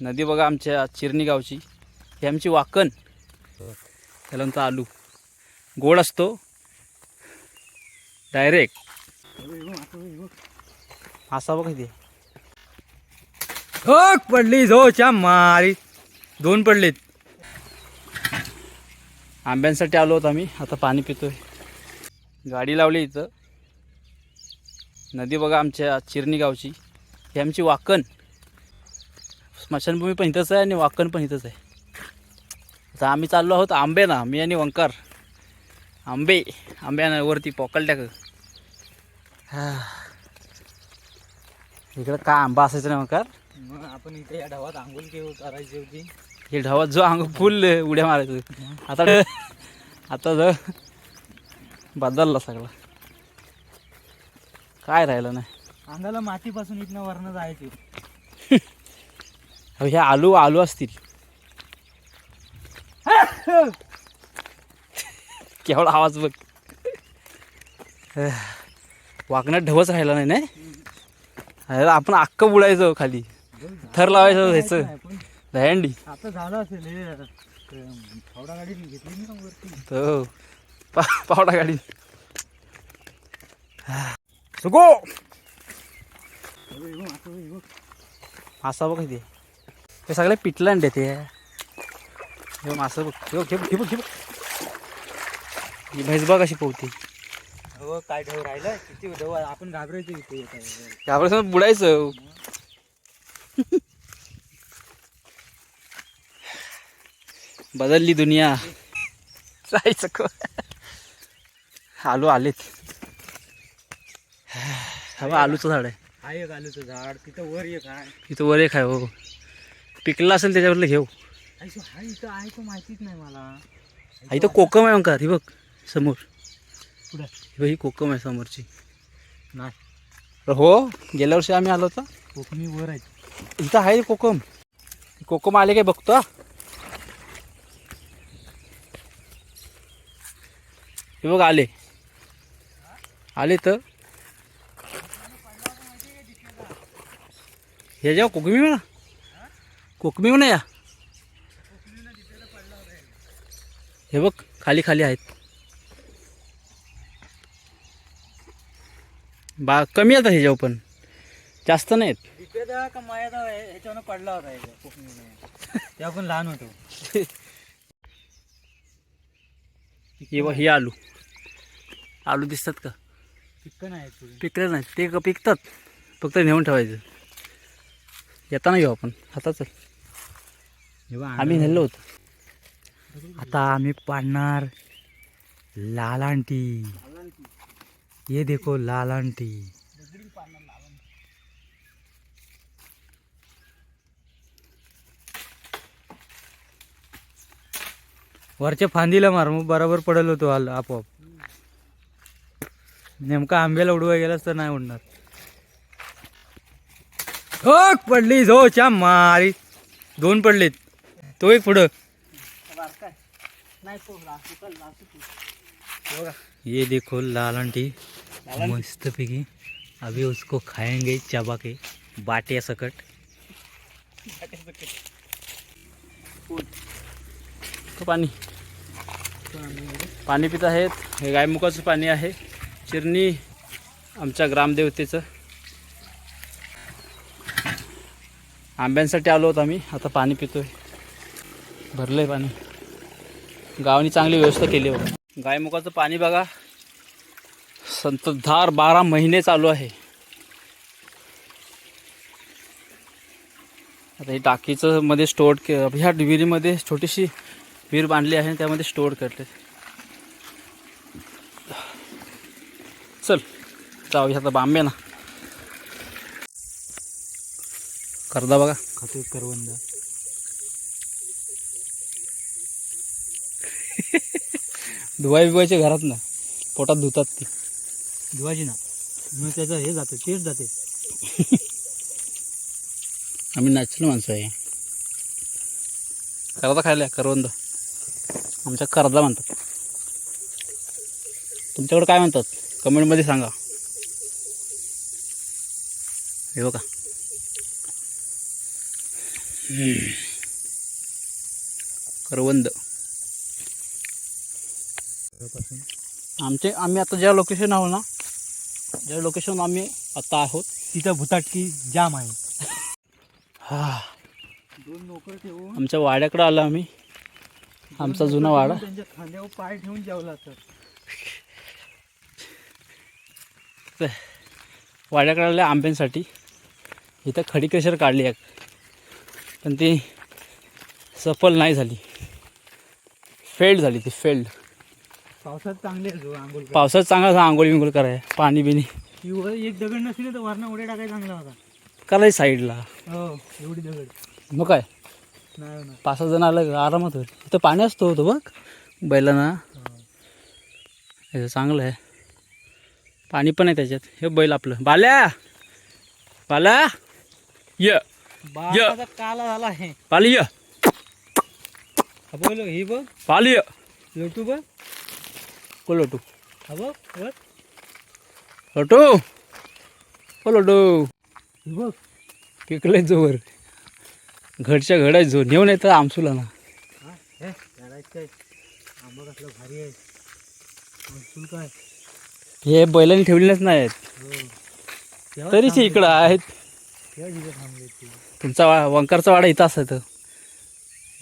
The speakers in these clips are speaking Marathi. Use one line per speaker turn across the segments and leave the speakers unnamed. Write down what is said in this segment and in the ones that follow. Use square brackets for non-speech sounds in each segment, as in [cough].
नदी बघा आमच्या चिरणी गावची. ही आमची वाकण. त्याला म्हणतो आलू. गोड असतो. डायरेक्ट असा बघा ते
ठोक पडली झोच्या मारी. दोन पडलेत.
आंब्यांसाठी आलो होतो आम्ही. आता पाणी पितोय. गाडी लावली इथं. नदी बघा आमच्या चिरणी गावची. ही आमची वाकण. स्मशानभूमी पण इथंच आहे आणि वाकण पण इथंच आहे. आता आम्ही चाललो आहोत आंबे ना मी आणि वंकार. आंबे आंब्यानं वरती पोकल टाक. इकडं का आंबा असायचं ना वंकार?
मग आपण इथे या ढवात आंघोळ केव करायची होती.
हे ढावात जो अंग फुल उड्या मारायचं. आता आता ज बदलला सगळा. काय राहिलं नाही.
अंगाला मातीपासून इथनं वरनं जायची.
अहो, हे आलू आलू असतील. [laughs] केवढा आवाज बघ. वाकण्यात ढवच राहिला नाही नाही? आपण अख्खं बुडायचं खाली. थर लावायचं ह्याचं. दहंडी
आता झालं असेल हे. गाडी घेतली
पावडा गाडी. सुगो! मासा बघ ते हे सगळे पिटलं अंडे ते. हे मासा बघ. हे बघ, हे बघ हे बघ हे बघ. ही म्हैस बघ अशी पोहते
हो काय ढव राहिलं किती ढव? आपण घाबरायचं इथे.
त्यावेळेस बुडायचं. बदलली दुनिया. जायचं क आलू आलेत. हा बघ, आलूचं झाड आहे.
एक आलूचं झाड. तिथं वर एक आहे.
इथं वर एक आहे हो. पिकलं असेल त्याच्यावरलं घेऊ.
आई सो हा इथं आहे तो माहितीच नाही मला.
हा, इथं कोकम आहे का ही बघ समोर.
पुढे
ही बघ, ही कोकम आहे समोरची.
नाही.
अरे हो गेल्या वर्षी आम्ही आलो होतो.
कोकणी वर आहे.
इथं आहे कोकम. कोकम आले काय बघतो हा. हे बघ आले. आले तर. हे जेव्हा कोकमी म्हणा कोकमी म्हणा या. हे बघ खाली खाली आहेत. बा कमी आता हे जेव्हा पण. जास्त नाहीत.
दिपेदा का मायादा ह्याच्यावर पडला होता याच्या कोकणीने तेव्हा पण लहान होतो
हे बघ, हे आलू. आलू दिसतात का?
पिक्क नाही
पिकले नाही ते का पिकतात. फक्त नेऊन ठेवायचं. येताना घेऊ आपण. हाताच आम्ही नेलं होतं.
आता आम्ही पाडणार लाल आंटी ये देखो लाल आंटी वरच्या फांदीला मार मग बरोबर पडल होतो आल आपोआप. नेमका आंब्याला उडवाय गेलास तर नाही उडणार. हो पडली झोच्या मारी. दोन पडलेत. तो एक पुढं. ये देखो लाल आंटी. मस्त पैकी. अभी उसको खाएंगे चबा के. बाटे सकट.
तो पाणी. पाणी पित आहेत. हे गायमुखाचं पाणी आहे. चिरणी आमच्या ग्रामदेवतेचं. आंब्यांसाठी आलो होतो आम्ही. आता पाणी पितोय. भरलंय पाणी. गावाने चांगली व्यवस्था केली बघा. गायमुखाचं पाणी बघा. संततधार बारा महिने चालू आहे. आता हे टाकीचं मध्ये स्टोअर के ह्या विहिरीमध्ये छोटीशी विहीर बांधली आहे आणि त्यामध्ये स्टोअर करते चल जाऊ आता बांबे ना. करदा बघा.
खातो करवंद.
धुवाई बिवायचे घरात ना पोटात धुतात ती.
धुवायची ना. मग त्याचं हे जातं टेस्ट जाते.
आम्ही नॅचरल माणसं आहे. करदा खायला करवंद. आमच्या करदा म्हणतात. तुमच्याकडे काय म्हणतात? कमेंटमध्ये सांगा. हे बघा. करवंद. आमचे आम्ही आता ज्या लोकेशन आहो ना ज्या लोकेशन आम्ही आता आहोत
तिथं भुताटकी जाम आहे.
हा.
दोन नोकर ठेवून
आमच्या वाड्याकडे आलो आम्ही. आमचा जुना वाडा.
त्यांच्या खांद्यावर पाय ठेवून जेवला तर
वाड्याकडे आले आंब्यांसाठी. इथं खडी केशर काढली एक पण ती सफल नाही झाली. फेल्ड झाली ती फेल्ड
पावसात चांगले आहे जो आंघोळ.
पावसात चांगला आंघोळी बिंघोळ कराय पाणी बिणी.
एक दगड नसली तर वरनं उड्या टाकायला चांगला होता.
करायची साईडला.
हो एवढी दगड.
मग काय?
नाही होणार.
पाच सहा जण आलं का आरामात होईल. इथं पाणी असतो होतं बघ बैलांना. हे चांगलं आहे. पाणी पण आहे त्याच्यात. हे बैल आपलं. बाल्या! बाल्या! य!
बाळाचा काला झाला आहे
पाली य.
हा बोल ही बघ.
पाली य.
लोटू बघ.
को लोटू?
हा बघ वर.
लोटू. को लोटू?
ही बघ.
पिकले जोवर. घडच्या घडाय जो नेऊन येतं आमसूला ना
हा हे काय आंबा कसला भारी आहे. महसूल काय?
हे बैलांनी ठेवलेलेच नाहीत.
हो.
तरीच. इकडं आहेत. तुमचा वा वंकारचा वाडा इथं असायचं.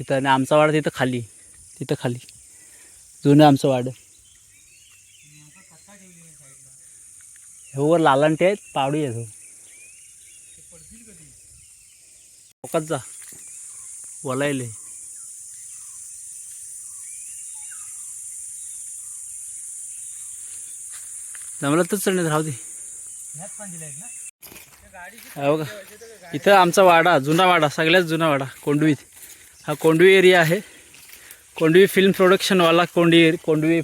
इथं आणि आमचा वाडा तिथं खाली. तिथं खाली. जुनं आमचं वाडं. हो वर लालांटे आहेत पावडी आहेत. हो जा. वलायले. जमलं तर चढण्यात राहू दे
ह्यात पाणी आहेत ना
हो का इथं आमचा वाडा जुना वाडा सगळ्यात जुना वाडा कोंडवीत हा कोंडवी एरिया आहे. कोंडवी फिल्म प्रोडक्शनवाला कोंडवी कोंडवी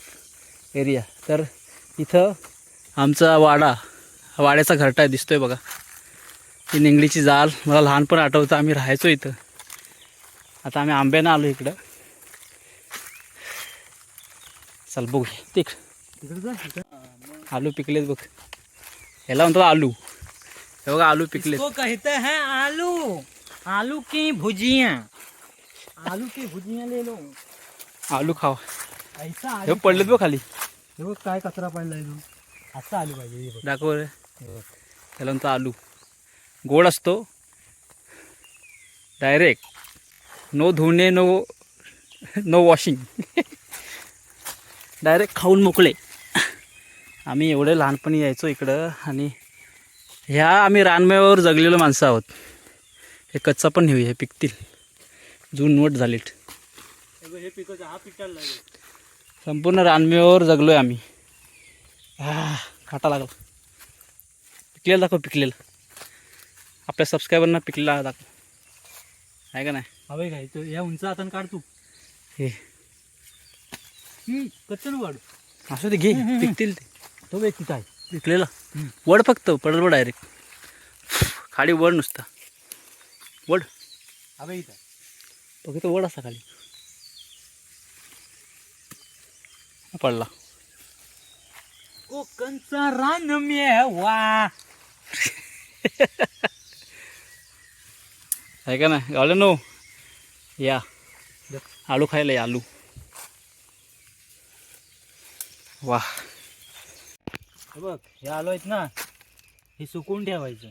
एरिया तर इथं आमचा वाडा हा वाड्याचा घरटा दिसतोय बघा. ही निंगलीची जाल मला लहानपण आठवतं आम्ही राहायचो इथं. आता आम्ही आंब्यानं आलो इकडं. चल बघू तिक आलू पिकलेत बघ. ह्याला म्हणतात आलू. हे बघा आलू पिकलेत.
इसको कहते हैं आलू। आलू की भुजिया। आलू की भुजिया ले लो।
आलू खावा
ऐसा
हे
आलू
पडलेत बघ खाली.
हे बघ काय कचरा पडलाय तू. असं आलू पाहिजे हे बघ.
दाखव रे.
हे बघ.
त्याला म्हणतो आलू. गोड असतो. डायरेक्ट नो धुणे नो नो वॉशिंग डायरेक्ट खाऊन मोकळे. आम्ही एवढे लहानपणी यायचो इकडं आणि ह्या आम्ही रानमेव्यावर जगलेलो माणसं आहोत. हे कच्चा पण नेऊया हे पिकतील. जून नोट झालीत.
हे हे पिकाचं हा पिकायला लागेल
संपूर्ण रानमेव्यावर जगलोय आम्ही. आह, काटा लागला. पिकलेलं दाखव पिकलेलं. आपल्या सबस्क्रायबरना पिकलेला दाखव. आहे का नाही?
हवे काय तो या उंच हातानं काढ तू.
हे.
कच्चं वाढ
असू दे घे. पिकतील ते.
तो तिथं आहे.
पिकलेला. वड फक्त पडल वड डायरेक्ट खाली वड नुसता. वड.
हवे इथं.
बघ तो वड असा खाली. पडला.
कोकणचा रान मेवा.
आहे का नाही? गावले नो या. आलू खायला या आलू. वा
हे बघ हे आलो आहेत ना हे सुकून ठेवायचं.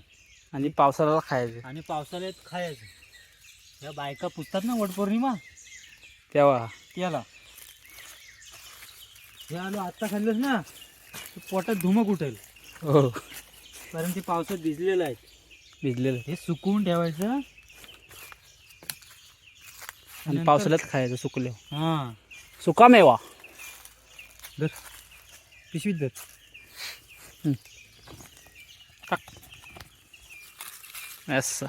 आणि पावसाळ्याला खायचे.
आणि पावसाळ्यात खायचं. या बायका पुसतात ना वटपौर्णिमा
तेव्हा.
त्याला हे आलो आत्ता खाल्लंस ना पोटात धुमक उठेल
हो.
कारण ते पावसात भिजलेलं आहे
भिजलेलं.
हे सुकवून ठेवायचं.
आणि
नंतर-
पावसाळ्यात खायचं सुकले.
हां.
सुका मेवा
धर. पिशवीत धर.
असं